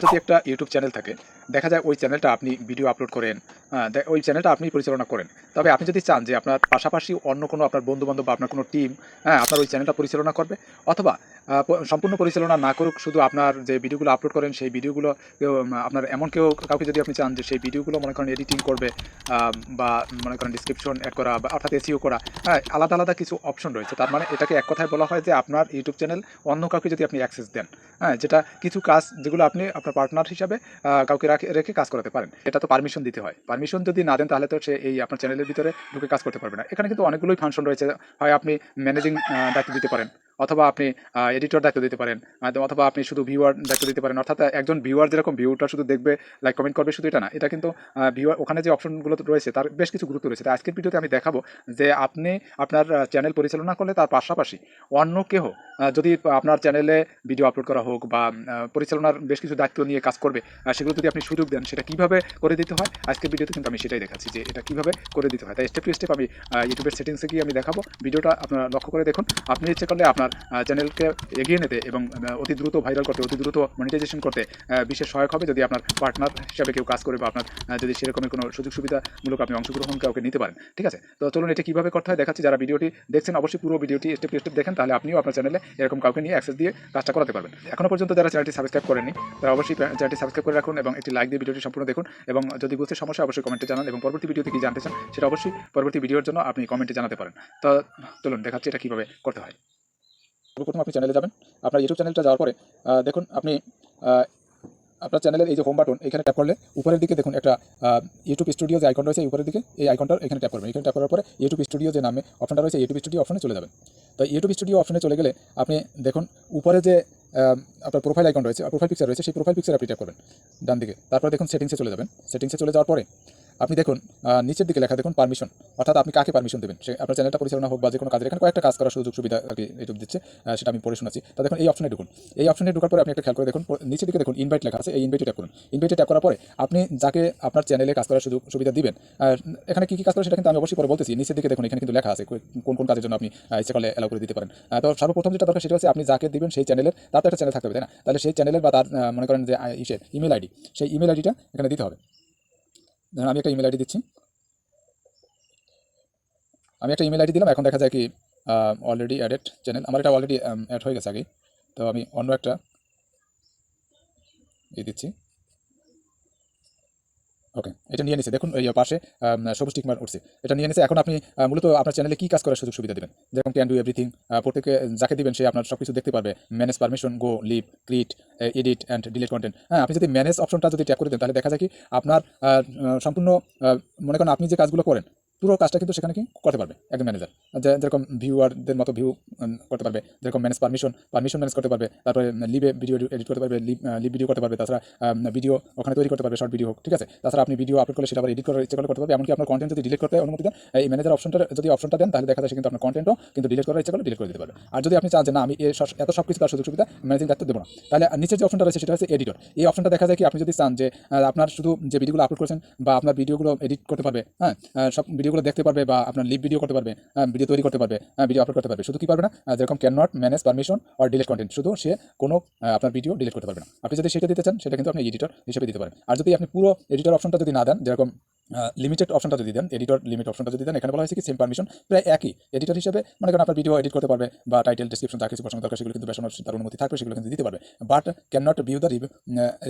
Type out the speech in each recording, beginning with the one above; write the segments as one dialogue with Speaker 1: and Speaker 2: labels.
Speaker 1: যদি একটা YouTube channel থাকে দেখা যায় ওই চ্যানেলটা আপনি ভিডিও আপলোড করেন ওই চ্যানেলটা আপনি পরিচালনা করেন। তবে আপনি যদি চান যে আপনার পাশাপাশি অন্য কোনো আপনার বন্ধু বান্ধব বা আপনার কোনো টিম হ্যাঁ আপনার ওই চ্যানেলটা পরিচালনা করবে, অথবা সম্পূর্ণ পরিচালনা না করুক, শুধু আপনার যে ভিডিওগুলো আপলোড করেন, সেই ভিডিওগুলো আপনার এমন কেউ, কাউকে যদি আপনি চান যে সেই ভিডিওগুলো মনে করেন এডিটিং করবে বা মনে করেন ডিসক্রিপশন অ্যাড করা বা অর্থাৎ এসিও করা হ্যাঁ আলাদা আলাদা কিছু অপশন রয়েছে। তার মানে এটাকে এক কথায় বলা হয় যে আপনার ইউটিউব চ্যানেল অন্য কাউকে যদি আপনি অ্যাক্সেস দেন হ্যাঁ যেটা কিছু কাজ যেগুলো আপনি আপনার পার্টনার হিসাবে কাউকে রাখে- কাজ করাতে পারেন। এটা তো পারমিশন দিতে হয়। পারমিশন যদি না দেন, তাহলে তো সে এই আপনার চ্যানেলের ভিতরে ঢুকে কাজ করতে পারবে না। এখানে কিন্তু অনেকগুলোই ফাংশন রয়েছে। হয় আপনি ম্যানেজিং দায়িত্ব দিতে পারেন। অথবা আপনি এডিটর দায়িত্ব দিতে পারেন অথবা আপনি শুধু ভিউয়ার দায়িত্ব দিতে পারেন, অর্থাৎ একজন ভিউয়ার যেরকম ভিউটা শুধু দেখবে লাইক কমেন্ট করবে, শুধু এটা না, এটা কিন্তু ভিউয়ার ওখানে যে অপশনগুলো রয়েছে, তার বেশ কিছু গুরুত্ব রয়েছে। আজকের ভিডিওতে আমি দেখাবো যে আপনি আপনার চ্যানেল পরিচালনা করলে তার পাশাপাশি অন্য কেহ যদি আপনার চ্যানেলে ভিডিও আপলোড করা হোক বা পরিচালনার বেশ কিছু দায়িত্ব নিয়ে কাজ করবে সেগুলো যদি আপনি সুযোগ দেন, সেটা কীভাবে করে দিতে হয়? আজকের ভিডিওতে কিন্তু আমি সেটাই দেখাচ্ছি যে এটা কীভাবে করে দিতে হয়। তাই স্টেপ টু স্টেপ আমি ইউটিউবের সেটিংসে গিয়ে আমি দেখাবো। ভিডিওটা আপনারা লক্ষ্য করে দেখুন। আপনি ইচ্ছে করলে আপনার আহ, চ্যানেলকে এগিয়ে নিতে এবং অতি দ্রুত ভাইরাল করতে অতি দ্রুত মনিটাইজেশন করতে বিশেষ সহায়ক হবে যদি আপনার পার্টনার হিসাবে কেউ কাজ করে বা আপনার যদি সেরকমের কোনো সুযোগ সুবিধামূলক আপনি অংশগ্রহণ কাউকে নিতে পারেন ঠিক আছে? তো চলুন এটা কীভাবে করতে হয় দেখাচ্ছি যারা ভিডিওটি দেখছেন অবশ্যই পুরো ভিডিওটি স্টেপ স্টেপ দেখেন তাহলে আপনিও আপনার চ্যানেলে এরকম কাউকে নিয়ে অ্যাক্সেস দিয়ে কাজটা করাতে পারবেন। এখনও পর্যন্ত যারা চ্যানেলটি সাবস্ক্রাইব করেননি তারা অবশ্যই চ্যানেলটি সাবস্ক্রাইব করে রাখুন এবং একটি লাইক দিয়ে ভিডিওটি সম্পূর্ণ দেখুন এবং যদি বুঝতে সমস্যা অবশ্যই কমেন্টে জানান এবং পরবর্তী ভিডিওতে কি জানতে চান সেটা অবশ্যই পরবর্তী ভিডিওর জন্য আপনি কমেন্টে জানাতে পারেন। তো চলুন দেখাচ্ছি এটা কীভাবে করতে হয়। প্রথম আপনি চ্যানেলে যাবেন, আপনার ইউটিউব চ্যানেলটা যাওয়ার পরে দেখুন আপনি আপনার চ্যানেলের এই যে হোম বাটন এখানে ট্যাপ করলে উপরের দিকে দেখুন একটা ইউটিউব স্টুডিও যে আইকন রয়েছে উপরের দিকে এই আইকনটা এখানে ট্যাপ করবেন। এখানে ট্যাপ করার পরে ইউটিউব স্টুডিও যে নামে অপশনটা রয়েছে ইউটিউব স্টুডিও অপশনে চলে যাবেন। তো ইউটিউব স্টুডিও অপশনে চলে গেলে আপনি দেখুন উপরে যে আপনার প্রোফাইল আইকন রয়েছে প্রোফাইল পিকচার রয়েছে, সেই প্রোফাইল পিকচার আপনি ট্যাপ করবেন ডান দিকে তারপর দেখুন সেটিংসে চলে যাবেন। সেটিংসে চলে যাওয়ার পরে আপনি দেখুন নিচের দিকে লেখা দেখুন পারমিশন অর্থাৎ আপনি কাকে পারমিশন দেবেন? সে আপনার চ্যানেলটা পরিচালনা হোক বা যে কোনো কাজের, এখানে কয়েকটা কাজ করার সুযোগ সুবিধা আর কি ইউটিউব দিচ্ছে সেটা আমি পড়ে শোনাচ্ছি। তো দেখুন, এই অপশনে ঢুকুন। এই অপশনে ঢোকার পরে আপনি একটা খেয়াল করে দেখুন নিচের দিকে দেখুন ইনভাইট লেখা আছে, এই ইনভাইটে ট্যাপ করুন। ইনভাইটে ট্যাপ করার পরে আপনি যাকে আপনার চ্যানেলে কাজ করার সুযোগ, সুবিধা দিবেন এখানে কী কী কাজ করে সেটা কিন্তু আমি অবশ্যই পরে বলতেছি। নিচের দিকে দেখুন, এখানে কিন্তু লেখা আছে কোন কোন কাজের জন্য আপনি ইচ্ছে করলে অ্যালাউ করে দিতে পারেন। তো সর্বপ্রথম যেটা দরকার সেটা হচ্ছে আপনি যাকে দিবেন সেই চ্যানেলের তার তো একটা চ্যানেল থাকতে হবে, তাই না? তাহলে সেই চ্যানেলের বা তার মনে করেন যে ইসের ইমেল আইডি সেই ইমেল আইডিটা এখানে দিতে হবে। ধরুন আমি একটা ইমেল আইডি দিচ্ছি। আমি একটা ইমেল আইডি দিলাম, এখন দেখা যায় কি অলরেডি অ্যাডেড চ্যানেল আমার এটা অলরেডি অ্যাড হয়ে গেছে আগে তো আমি অন্য একটা দিয়ে দিচ্ছি। ওকে এটা নিয়ে নিছে। দেখুন, এই পাশে সবুজ টিকমার উঠছে। এটা নিয়ে নিছে। এখন আপনি মূলত আপনার চ্যানেলে কী কাজ করার সুযোগ সুবিধা দেবেন? যেমন ক্যান ডু এভরিথিং প্রত্যেকে যাকে দিবেন, সে আপনার সব কিছু দেখতে পারবে। Manage permission go live create edit and delete content হ্যাঁ আপনি যদি ম্যানেজ অপশনটা যদি ট্যাপ করে দেন, তাহলে দেখা যায় কি আপনার সম্পূর্ণ মনে করেন আপনি যে কাজগুলো করেন পুরো কাজটা কিন্তু সেখানে কি করতে পারবে একজন ম্যানেজার যেরকম ভিউয়ারদের মতো ভিউ করতে পারবে, যেরকম ম্যানেজ পারমিশন পারমিশন ম্যানেজ করতে পারবে, তারপরে লিভে ভিডিও এডিট করতে পারবে লিভ ভিডিও করতে পারবে, তাছাড়া ভিডিও ওখানে তৈরি করতে পারবে শর্ট ভিডিও ঠিক আছে? তাছাড়া আপনি ভিডিও আপলোড করলে সেটা আবার এডিট করার করলে করতে পারবে, এমনকি আপনার কন্টেন্ট যদি ডিলিট করতে অনুমতি দেন, এই ম্যানেজার অপশনটা যদি অপশনটা দেন, তাহলে দেখা যাচ্ছে কিন্তু আপনার কন্টেন্টও কিন্তু ডিলিট করার ইচ্ছে করলে ডিলিট করে দিতে পারবে। আর যদি আপনি চান যে না, আমি এত সব কিছু তার সুযোগ সুবিধা ম্যানেজিং দায়িত্ব দেবো না, তাহলে নিচের যে অপশনটা রয়েছে সেটা হচ্ছে এডিটর এই অপশনটা দেখা যায় কি, আপনি যদি চান যে আপনার শুধু যে ভিডিওগুলো আপলোড করেছেন বা আপনার ভিডিওগুলো এডিট করতে পারবে হ্যাঁ সব ভিডিওগুলো দেখতে পারবে বা আপনার লিভ ভিডিও করতে পারবে ভিডিও তৈরি করতে পারবে ভিডিও আপলোড করতে পারবে, শুধু কি পারবে না যেরকম can not manage permission or delete content শুধু সে কোনো আপনার ভিডিও ডিলিট করতে পারবে না। আপনি যদি সেটা দিতে চান, সেটা কিন্তু আপনি এডিটর হিসেবে দিতে পারেন। আর যদি আপনি পুরো এডিটর অপশনটা যদি না দেন, যেরকম লিমিটেড অপশনটা যদি দেন এডিটর লিমিট অপশনটা যদি দেন, এখানে বলা হয়েছে কি সেম পারমিশন প্রায় একই। এডিটর হিসেবে মনে করেন আপনার ভিডিও এডিট করতে পারবে বা টাইটেল ডিসক্রিপশন যা কিছু পছন্দ দরকার সেগুলো কিন্তু বেশানোর তার অনুমতি থাকবে, সেগুলো কিন্তু দিতে পারবে। But can not view the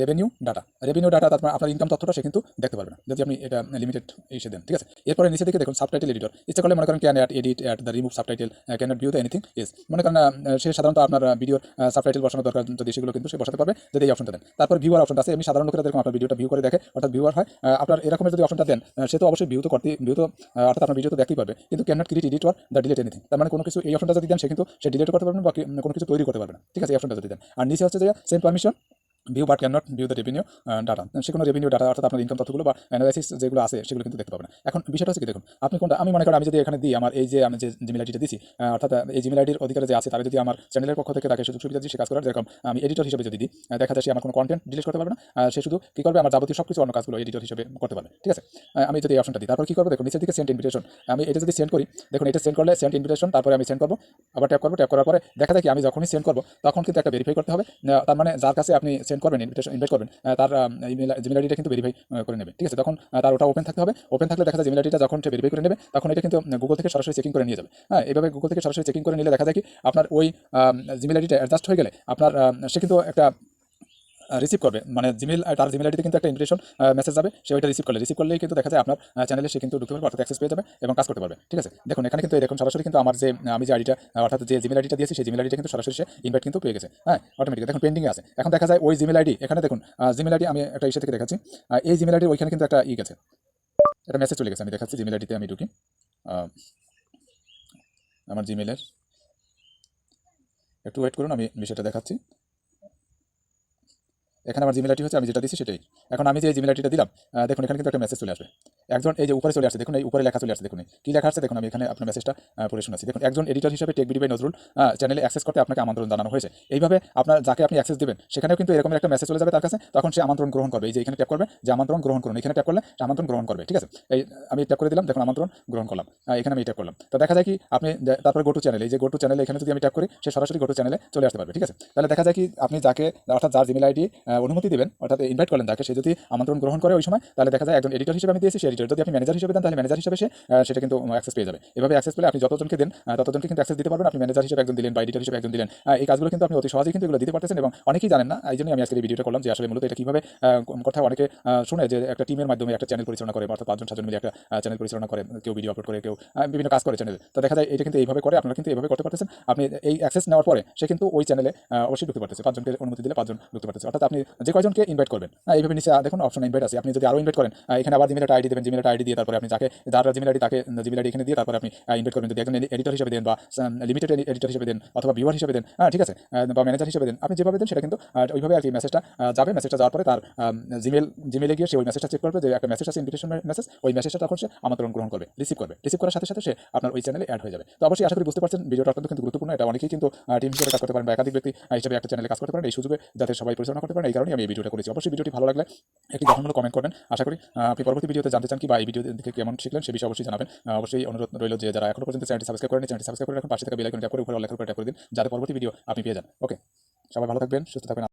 Speaker 1: revenue data revenue data তারপর আপনার ইনকাম তথ্যটা সে কিন্তু দেখতে পারবে না, যদি আপনি এটা লিমিটেড এসে দেন, ঠিক আছে? এরপরে নিচে দিকে দেখুন সাবটাইটেল এডিটর ইচ্ছা করলে মনে করেন can add edit at the remove subtitle can not view the anything is মনে করেন সে সাধারণত আপনার ভিডিওর সাবটাইটেল বসানো দরকার যদি সেগুলো কিন্তু সে বসাতে পারবে, যদি এই অপশনটা দেন। তারপর ভিউয়ার অপশনটা আছে। আমি সাধারণ লোকেরা যেরকম আপনার ভিডিওটা ভিউ করে দেখে, অর্থাৎ ভিউয়ার হয় আপনার এরকমের যদি অপশনটা দেন সে তো অবশ্যই বিহত করতে ভিউ তো অর্থাৎ আপনার ভিডিও তো দেখতেই পারবে। কিন্তু can not create edit the delete anything তার মানে কোনো কিছু এই অপশনটা যদি দেন, সে কিন্তু সে ডিলেট করতে পারবেন বা কোনো কিছু তৈরি করতে পারবে না। ঠিক আছে, এই অপশনটা যদি দেন। আর নিচে হচ্ছে যে same permission view but can not view the revenue data সে কোনো রেভিনিউ ডাটা অর্থাৎ আপনার ইনকাম তথ্যগুলো বা অ্যানালাইসিস যেগুলো আছে, সেগুলো কিন্তু দেখতে পাবেন। এখন বিষয়টা হচ্ছে কি, দেখুন, আপনি কোনটা, আমি মনে করি আমি যদি এখানে দিই আমার এই যে আমি যে জিমেল আইডিটা দিচ্ছি অর্থাৎ এই জিমেল আইডির অধিকারে যে আছে তারা যদি আমার চ্যানেলের পক্ষ থেকে তাকে সুযোগ সুবিধা দিয়ে সে কাজ করার, যেরকম আমি এডিটর হিসেবে যদি দিই দেখা যায় সে আমার কোনো কন্টেন্ট ডিলিট করতে পারবে না সে শুধু কি করবে, আমার যাবতীয় সব কিছু অন্য কাজগুলো এডিটর হিসেবে করতে পারবে, ঠিক আছে? আমি যদি এই অপশনটা দিই, তারপর কি করব, দেখুন, নিচের দিকে সেন্ড ইনভিটেশন আমি এটা যদি সেন্ড করি, দেখুন, এটা সেন্ড করলে সেন্ড ইনভিটেশন তারপরে আমি সেন্ড করব, আবার ট্যাপ করব ট্যাপ করার পরে দেখা যায় কি, আমি যখনই সেন্ড করব, তখন কিন্তু একটা ভেরিফাই করতে হবে তার মানে যার কাছে আপনি সেন্ড সেন্ড করবেন ইনভিটেশন ইনভাইট করবেন। তার ইমেল জিমেল আইডিটা কিন্তু ভেরিফাই করে নেবে। ঠিক আছে? তখন তার ওটা ওপেন থাকতে হবে। ওপেন থাকলে দেখা যায় জিমেল আইডিটা যখন সে ভেরিফাই করে নেবে, তখন এটা কিন্তু গুগল থেকে সরাসরি চেকিং করে নিয়ে যাবে। হ্যাঁ এইভাবে গুগল থেকে সরাসরি চেকিং করে নিলে দেখা যায় কি, আপনার ওই জিমেল আইডিটা অ্যাডজাস্ট হয়ে গেলে আপনার সে কিন্তু একটা রিসিভ করবে। মানে জিমেল তার জিমেল আইডিতে কিন্তু একটা ইনভিটেশন মেসেজ যাবে, সে ওইটা রিসিভ করলে। রিসিভ করলেই কিন্তু দেখা যায় আপনার চ্যানেলে সে কিন্তু ঢুকতে পারবে অর্থাৎ অ্যাক্সেস পেয়ে যাবে এবং কাজ করতে পারবে। ঠিক আছে? দেখুন, এখানে কিন্তু এরকম সরাসরি কিন্তু আমার যে আমি যে আইডিটা অর্থাৎ যে জিমেল আইডিটা দিয়েছি, সেই জিমেল আইডিটা কিন্তু সরাসরি সে ইনভাইট কিন্তু পেয়ে গেছে। হ্যাঁ অটোমেটিক দেখুন পেন্ডিংয়ে আছে। এখন দেখা যায় ওই জিমেল আইডি এখানে দেখুন জিমেল আইডি আমি একটা ইসে থেকে দেখাচ্ছি। এই জিমেল আইডি ওইখানে কিন্তু একটা ই গেছে। একটা মেসেজ চলে গেছে। আমি দেখাচ্ছি জিমেল আইডিতে আমি ঢুকি। আমার জিমেলের একটু ওয়েট করুন, আমি বিষয়টা দেখাচ্ছি। এখানে আমার জিমেল হচ্ছে, আমি যেটা দিচ্ছি সেটাই। এখন আমি যে আইডিটা দিলাম দেখুন, এখানে কিন্তু একটা মেসেজ চলে আসবে। একজন এই যে উপরে চলে আসছে, দেখুন, এই উপরে লেখা চলে আসছে, দেখুন কি লেখা আছে, দেখুন, আমি এখানে আপনার মেসেজটা পড়ে শোনাচ্ছি। দেখুন, একজন এডিটর হিসেবে টেক বিডি বাই নজরুল চ্যানেলে অ্যাক্সেস করতে আপনাকে আমন্ত্রণ জানানো হয়েছে। এইভাবে আপনার, যাকে আপনি অ্যাক্সেস দেবেন, সেখানেও কিন্তু এরকম একটা মেসেজ চলে যাবে তার কাছে, তখন সে আমন্ত্রণ গ্রহণ করবে। এই যে এখানে ট্যাপ করবে, যে আমন্ত্রণ গ্রহণ করুন। এখানে ট্যাপ করলে আমন্ত্রণ গ্রহণ করবে, ঠিক আছে? এই, আমি ট্যাপ করে দিলাম, দেখুন, আমন্ত্রণ গ্রহণ করলাম। এখানে আমি ট্যাপ করলাম। তো দেখা যায় কি, আপনি তারপরে গোটু চ্যানেল এই যে গোটু চ্যানেলে এখানে যদি আমি ট্যাপ করি, সে সরাসরি গোটু চ্যানেলে চলে আসতে পারবে, ঠিক আছে? তাহলে দেখা যায় কি, আপনি যাকে, অর্থাৎ যার জিমেল আইডি অনুমতি দেবেন, অর্থাৎ ইনভাইট করেন তাকে। সে যদি আমন্ত্রণ গ্রহণ করে ওই সময়, তাহলে দেখা যায় একজন এডিটর হিসেবে আমি দিয়েছি সে এডিটর যদি আপনি ম্যানেজার হিসেবে দেন, তাহলে ম্যানেজার হিসেবে সে সেটা কিন্তু অ্যাক্সেস পেয়ে যাবে। এভাবে অ্যাক্সেস পেলে আপনি যতজনকে দেন ততজনকে কিন্তু অ্যাক্সেস দিতে পারবেন। আপনি ম্যানেজার হিসেবে একজন দিলেন বা এডিটর হিসেবে একজন দিলেন। এই কাজগুলো কিন্তু আপনি অতি সহজেই কিন্তু এগুলো দিতে পারতেছেন এবং অনেকেই জানেন না, এই জন্যই আমি আজকে এই ভিডিওটা করলাম যে আসলে মূলত এটা কীভাবে কথা অনেকে শুনে যে একটা টিমের মাধ্যমে একটা চ্যানেল পরিচালনা করে, অর্থাৎ পাঁচজন, সাতজন মিলে একটা চ্যানেল পরিচালনা করে, কেউ ভিডিও আপলোড করে, কেউ বিভিন্ন কাজ করে চ্যানেল তো দেখা যায় এটা কিন্তু এইভাবে করে, আপনারা কিন্তু এইভাবে করতে পারতেছেন। আপনি এই অ্যাক্সেস নেওয়ার পরে সে কিন্তু ওই চ্যানেলে অবশ্যই ঢুকতে পারতেছে। পাঁচজনকে অনুমতি দিলে পাঁচজন ঢুকতে পারতেছে। অর্থাৎ আপনি যে কয়জনকে ইনভাইট করবেন? হ্যাঁ, এইভাবে নিচে দেখুন অপশন ইনভাইট আছে। আপনি যদি আরও ইনভাইট করেন এখানে আবার জিমেল আইডি দেবেন জিমেল আইডি দিয়ে তারপরে আপনি যাকে যার জিমেল আইডি তাকে জিমেল আইডি এখানে দিয়ে তারপরে আপনি ইনভাইট করবেন। যদি একজন এডিটর হিসেবে দেন বা লিমিটেড এডিটর হিসেবে দেন অথবা ভিউয়ার হিসেবে দেন হ্যাঁ ঠিক আছে বা ম্যানেজার হিসেবে দেন আপনি যেভাবে দেন সেটা কিন্তু ওইভাবে আর কি মেসেজটা যাবে। মেসেজটা যাওয়ার পরে তার জিমেল জিমেলে গিয়ে সে ওই মেসেজটা চেক করবে যে একটা মেসেজ আছে ইনভিটেশন মেসেজ ওই মেসেজটা তখন সে আমন্ত্রণ গ্রহণ করবে রিসিভ করবে। রিসিভ করার সাথে সাথে সে আপনার ওই চ্যানেলে অ্যাড হয়ে যাবে। তো অবশ্যই আশা করি বুঝতে পারছেন ভিডিওটা অত্যন্ত কিন্তু গুরুত্বপূর্ণ। এটা অনেকেই কিন্তু টিম হিসেবে কাজ করতে পারেন বা একাধিক ব্যক্তি হিসেবে একটা চ্যানেলে কাজ করতে পারেন। এই সুযোগে যাতে সবাই পরিচালনা করতে পারেন এই কারণে আমি এই ভিডিওটা করেছি। অবশ্যই ভিডিওটি ভালো লাগলে একটি গঠনমূলক কমেন্ট করবেন। আশা করি আপনি পরবর্তী ভিডিওতে জানতে চান কি বা এই ভিডিও থেকে কেমন শিখলেন, সে বিষয়ে অবশ্যই জানাবেন। অবশ্যই অনুরোধ রইল যে যারা এখনও পর্যন্ত চ্যানেলটি সাবস্ক্রাইব করেন চ্যানেলটি সাবস্ক্রাইব করে রাখুন। পাশে থেকে বেল আইকন ট্যাপ করে উপরে লেখার করে ট্যাপ করে দিন, যাতে পরবর্তী ভিডিও আপনি পেয়ে যান। ওকে সবাই ভালো থাকবেন, সুস্থ থাকবেন।